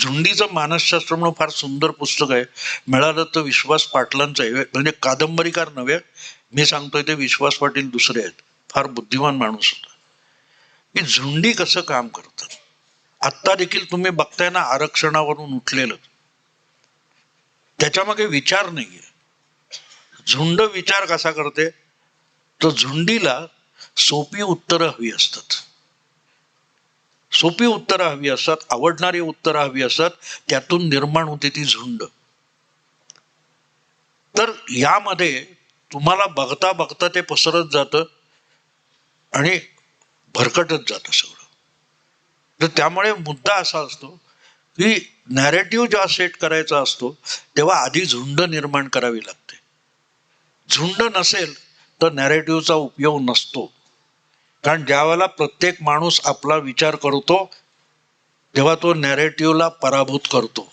झुंडीचं मानसशास्त्र म्हणून फार सुंदर पुस्तक आहे. मिळालं तर विश्वास पाटलांचं आहे. म्हणजे कादंबरीकार नव्हे मी सांगतोय ते विश्वास पाटील दुसरे आहेत. फार बुद्धिमान माणूस होता. की झुंडी कसं काम करतात आत्ता देखील तुम्ही बघताय ना आरक्षणावरून उठलेलं. त्याच्यामागे विचार नाहीये. झुंड विचार कसा करते? तर झुंडीला सोपी उत्तरं हवी असतात. सोपी उत्तरं हवी असतात आवडणारी उत्तरं हवी असतात त्यातून निर्माण होते ती झुंड. तर यामध्ये तुम्हाला बघता बघता ते पसरत जातं आणि भरकटत जातं सगळं. तर त्यामुळे मुद्दा असा असतो की नॅरेटिव्ह जेव्हा सेट करायचा असतो तेव्हा आधी झुंड निर्माण करावी लागते. झुंड नसेल तर नॅरेटिव्हचा उपयोग नसतो. कारण ज्यावेळेला प्रत्येक माणूस आपला विचार करतो तेव्हा तो नॅरेटिव्हला पराभूत करतो.